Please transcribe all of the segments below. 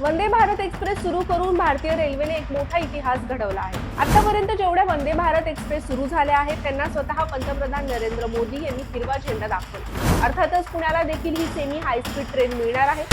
Vande Bharat express सुरू करून भारतीय रेल्वेने एक मोठा इतिहास घडवला आहे. आतापर्यंत जेवढ्या वंदे भारत एक्सप्रेस सुरू झाल्या आहेत त्यांना स्वतः पंतप्रधान नरेंद्र मोदी यांनी हिरवा झेंडा दाखवला. अर्थातच पुण्याला देखील ही सेमी हायस्पीड ट्रेन मिळणार आहे.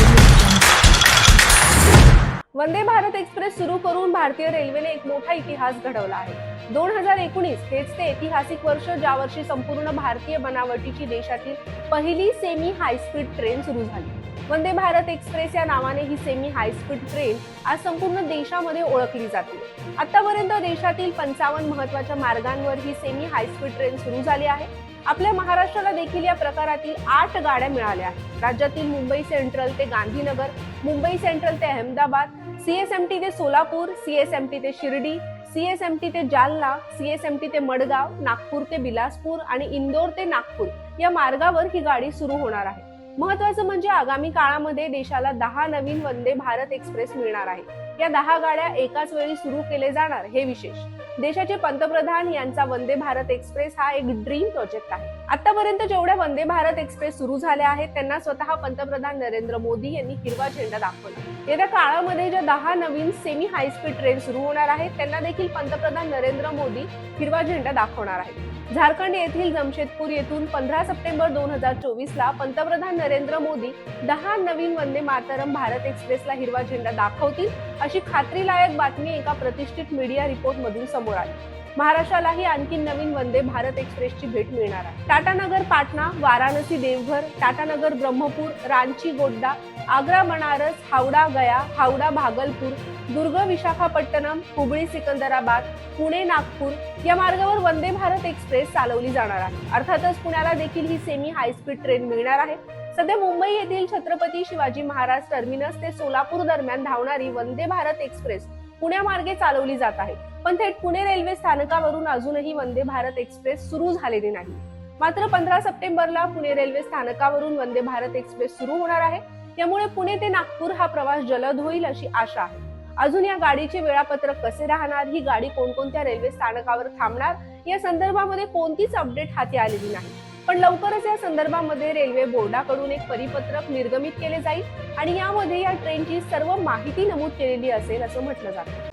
वंदे भारत एक्सप्रेस सुरू करून भारतीय रेल्वेने एक मोठा इतिहास घडवला आहे. दोन हजार एकोणीस हेच ते ऐतिहासिक वर्ष ज्या वर्षी संपूर्ण भारतीय बनावटीची देशातील पहिली सेमी हायस्पीड ट्रेन सुरू झाली. वंदे भारत एक्सप्रेस या नावाने ही सेमी हायस्पीड ट्रेन आज संपूर्ण देशामध्ये ओळखली जाते. आतापर्यंत देशातील पंचावन्न महत्त्वाच्या मार्गांवर ही सेमी हायस्पीड ट्रेन सुरू झाली आहे. आपल्या महाराष्ट्राला देखील या प्रकारातील आठ गाड्या मिळाल्या आहेत. राज्यातील मुंबई सेंट्रल ते गांधीनगर मुंबई सेंट्रल ते अहमदाबाद सीएसएमटी ते सोलापूर सीएसएमटी ते शिर्डी सीएसएमटी ते जालना सीएसएमटी ते मडगाव नागपूर ते बिलासपूर आणि इंदोर ते नागपूर या मार्गावर ही गाडी सुरू होणार आहे. महत्वाचं म्हणजे आगामी काळामध्ये देशाला दहा नवीन वंदे भारत एक्सप्रेस मिळणार आहे. या दहा गाड्या एकाच वेळी सुरू केले जाणार हे विशेष. देशाचे पंतप्रधान यांचा वंदे भारत एक्सप्रेस हा एक ड्रीम प्रोजेक्ट आहे. आतापर्यंत जेवढ्या वंदे भारत एक्सप्रेस सुरू झाल्या आहेत त्यांना स्वतः पंतप्रधान नरेंद्र मोदी यांनी हिरवा झेंडा दाखवला. येत्या काळामध्ये ज्या दहा नवीन सेमी हायस्पीड ट्रेन सुरू होणार आहेत त्यांना देखील पंतप्रधान नरेंद्र मोदी हिरवा झेंडा दाखवणार आहेत. झारखंड येथील जमशेदपूर येथून पंधरा सप्टेंबर दोन हजार चोवीस ला पंतप्रधान नरेंद्र मोदी दहा नवीन वंदे मातरम भारत एक्सप्रेसला हिरवा झेंडा दाखवतील अशी खात्रीलायक बातमी एका प्रतिष्ठित मीडिया रिपोर्टमधून समोर आली. महाराष्ट्रालाही आणखी नवीन वंदे भारत एक्सप्रेसची भेट मिळणार आहे. टाटानगर पाटणा वाराणसी देवघर टाटानगर ब्रह्मपूर रांची गोड्डा आग्रा बनारस हावडा गया हावडा भागलपूर दुर्ग विशाखापट्टणम हुबळी सिकंदराबाद पुणे नागपूर या मार्गावर वंदे भारत एक्सप्रेस चालवली जाणार आहे. अर्थातच पुण्याला देखील ही सेमी हायस्पीड ट्रेन मिळणार आहे. सध्या मुंबई येथील छत्रपती शिवाजी महाराज टर्मिनस ते सोलापूर दरम्यान धावणारी वंदे भारत एक्सप्रेस पुण्यामार्गे चालवली जात आहे. पण थेट पुणे रेल्वे स्थानकावरून अजूनही वंदे भारत एक्सप्रेस सुरू झालेली नाही. मात्र पंधरा सप्टेंबरला पुणे रेल्वे स्थानकावरून वंदे भारत एक्सप्रेस सुरू होणार आहे. त्यामुळे पुणे ते नागपूर हा प्रवास जलद होईल अशी आशा आहे. अजून या गाडीचे वेळापत्रक कसे राहणार? ही गाडी कोणकोणत्या रेल्वे स्थानकावर थांबणार? या संदर्भामध्ये कोणतीच अपडेट हाती आलेली नाही. पण लवकरच या संदर्भामध्ये रेल्वे बोर्डाकडून एक परिपत्रक निर्गमित केले जाईल आणि यामध्ये या ट्रेनची सर्व माहिती नमूद केलेली असेल असं म्हटलं जातं.